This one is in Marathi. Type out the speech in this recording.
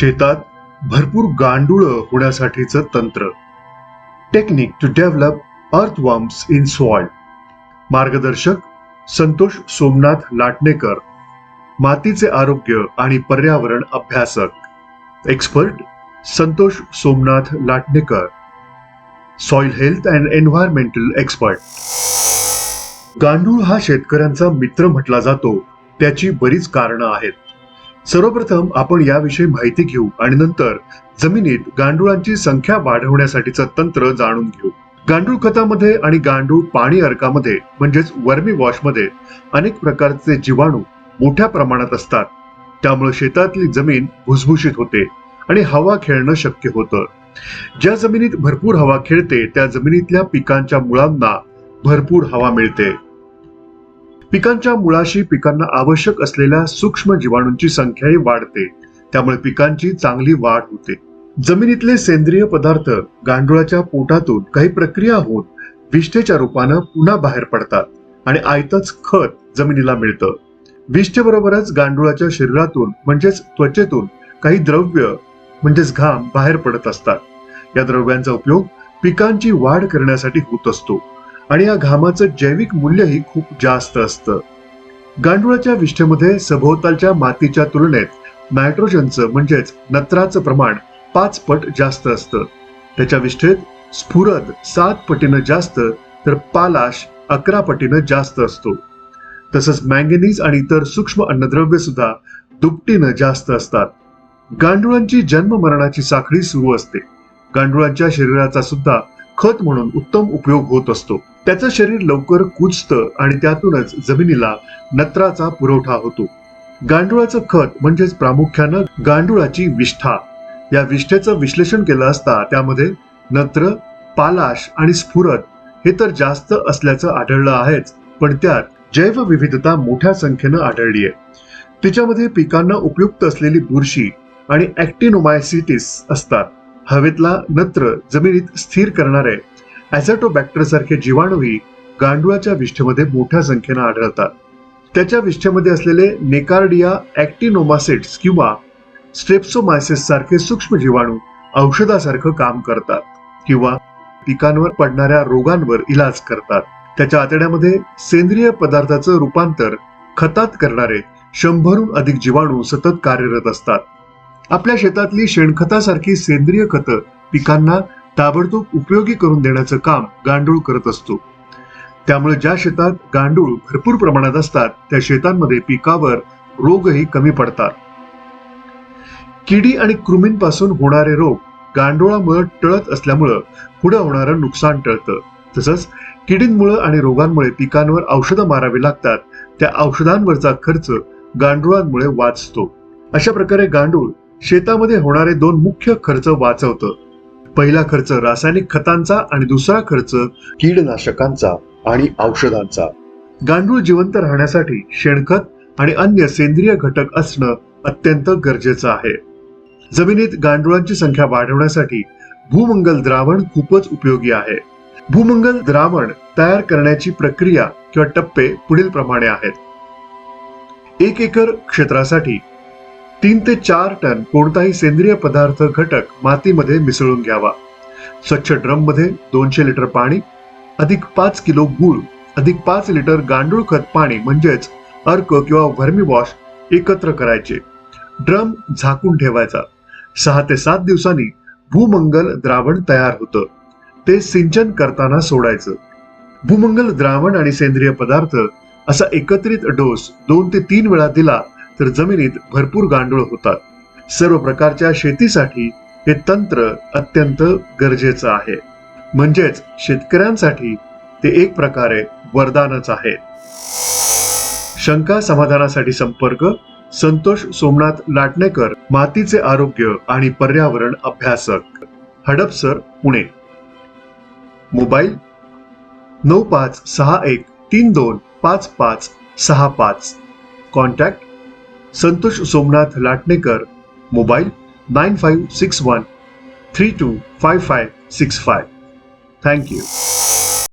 शेतात भरपूर गांडूळ होण्यासाठीचं तंत्र. Technique to develop earthworms in soil मार्गदर्शक संतोष सोमनाथ लाटणेकर मातीचे आरोग्य आणि पर्यावरण अभ्यासक. Expert Santosh Somnath Latnekar soil health and environmental expert गांडूळ हा शेतकऱ्यांचा मित्र म्हटला जातो. त्याची बरीच कारणं आहेत. सर्वप्रथम आपण याविषयी माहिती घेऊ आणि नंतर जमिनीत गांडुळांची संख्या वाढवण्यासाठीचं तंत्र जाणून घेऊ. गांडूळ खतामध्ये आणि गांडूळ पाणी अर्कामध्ये म्हणजेच वर्मी वॉशमध्ये अनेक प्रकारचे जीवाणू मोठ्या प्रमाणात असतात. त्यामुळे शेतातली जमीन भुसभुशीत होते आणि हवा खेळणं शक्य होतं. ज्या जमिनीत भरपूर हवा खेळते त्या जमिनीतल्या पिकांच्या मुळांना भरपूर हवा मिळते. पिकांच्या मुळाशी पिकांना आवश्यक असलेल्या सूक्ष्म जीवाणूंची संख्याही वाढते. त्यामुळे पिकांची चांगली वाढ होते. जमिनीतले सेंद्रिय पदार्थ गांडुळाच्या पोटातून काही प्रक्रिया होऊन विष्ठेच्या रूपानं पुन्हा बाहेर पडतात आणि आयतच खत जमिनीला मिळतं. विष्ठेबरोबरच गांडुळाच्या शरीरातून म्हणजेच त्वचेतून काही द्रव्य म्हणजेच घाम बाहेर पडत असतात. या द्रव्यांचा उपयोग पिकांची वाढ करण्यासाठी होत असतो. आणि या घामाचं जैविक मूल्यही खूप जास्त असतं. गांडुळाच्या विष्ठेमध्ये सभोवतालच्या मातीच्या तुलनेत नायट्रोजनचं म्हणजेच नत्राचं प्रमाण पाच पट जास्त असतं. त्याच्या विष्ठेत स्फुरद सात पटीनं जास्त तर पालाश अकरा पटीनं जास्त असतो. तसंच मँगनीज आणि इतर सूक्ष्म अन्नद्रव्य सुद्धा दुपटीनं जास्त असतात. गांडुळांची जन्म मरणाची साखळी सुरू असते. गांडुळांच्या शरीराचा सुद्धा खत म्हणून उत्तम उपयोग होत असतो. त्याचं शरीर लवकर कुजतं आणि त्यातूनच जमिनीला नत्राचा पुरवठा होतो. गांडुळाचं खत म्हणजेच प्रामुख्यानं गांडुळाची विष्ठा. या विष्ठेचं विश्लेषण केलं असता त्यामध्ये नत्र पालाश आणि स्फुरद हे तर जास्त असल्याचं आढळलं आहेच पण त्यात जैवविविधता मोठ्या संख्येनं आढळली आहे तिच्यामध्ये पिकांना उपयुक्त असलेली बुरशी आणि ऍक्टिनोमायसिटीस असतात. हवेतला नत्र जमिनीत स्थिर करणारे ऍझॅटोबॅक्टर सारखे जीवाणूही गांडुळाच्या विष्ठेमध्ये मोठ्या संख्येनं आढळतात. त्याच्या विष्ठेमध्ये असलेले नेकार्डिया ऍक्टिनोमासिट्स किंवा स्ट्रेप्सोमायसिस सारखे सूक्ष्म जीवाणू औषधासारखं काम करतात किंवा पिकांवर पडणाऱ्या रोगांवर इलाज करतात. त्याच्या आतड्यामध्ये सेंद्रिय पदार्थाचं रूपांतर खतात करणारे शंभरहून अधिक जीवाणू सतत कार्यरत असतात. आपल्या शेतातली शेणखतासारखी सेंद्रिय खतं पिकांना ताबडतोब उपयोगी करून देण्याचं काम गांडूळ करत असतो. त्यामुळे ज्या शेतात गांडूळ भरपूर प्रमाणात असतात त्या शेतांमध्ये पिकावर रोगही कमी पडतात. किडी आणि कृमींपासून होणारे रोग गांडुळामुळे टळत असल्यामुळं पुढे होणारं नुकसान टळतं. तसंच किडींमुळे आणि रोगांमुळे पिकांवर औषधं मारावी लागतात त्या औषधांवरचा खर्च गांडुळांमुळे वाचतो. अशा प्रकारे गांडूळ शेतामध्ये होणारे दोन मुख्य खर्च वाचवतं. पहिला खर्च रासायनिक खतांचा आणि दुसरा खर्च कीडनाशकांचा आणि औषधांचा. गांडूळ जिवंत राहण्यासाठी शेणखत आणि अन्य सेंद्रिय घटक असणं अत्यंत गरजेचं आहे. जमिनीत गांडुळांची संख्या वाढवण्यासाठी भूमंगल द्रावण खूपच उपयोगी आहे. भूमंगल द्रावण तयार करण्याची प्रक्रिया किंवा टप्पे पुढील प्रमाणे आहेत. एक एकर क्षेत्रासाठी तीन ते चार टन कोणताही सेंद्रिय पदार्थ घटक मातीमध्ये मिसळून घ्यावा. स्वच्छ ड्रममध्ये दोनशे लिटर पाणी अधिक पाच किलो गूळ अधिक पाच लिटर गांडूळ खत पाणी म्हणजेच अर्क किंवा व्हर्मी वॉश एकत्र करायचे. ड्रम झाकून ठेवायचा. सहा ते सात दिवसांनी भूमंगल द्रावण तयार होतं. ते सिंचन करताना सोडायचं. भूमंगल द्रावण आणि सेंद्रिय पदार्थ असा एकत्रित डोस दोन ते तीन वेळा दिला तर जमिनीत भरपूर गांडूळ होतात. सर्व प्रकारच्या शेतीसाठी हे तंत्र अत्यंत गरजेचं आहे. म्हणजेच शेतकऱ्यांसाठी ते एक प्रकारे वरदानच आहे. शंका समाधानासाठी संपर्क संतोष सोमनाथ लाटणेकर मातीचे आरोग्य आणि पर्यावरण अभ्यासक. हडपसर पुणे. मोबाईल नऊ पाच सहा एक तीन दोन पाच पाच सहा पाच. Contact Santosh Somnath Latnekar mobile nine five six one three two five five six five thank you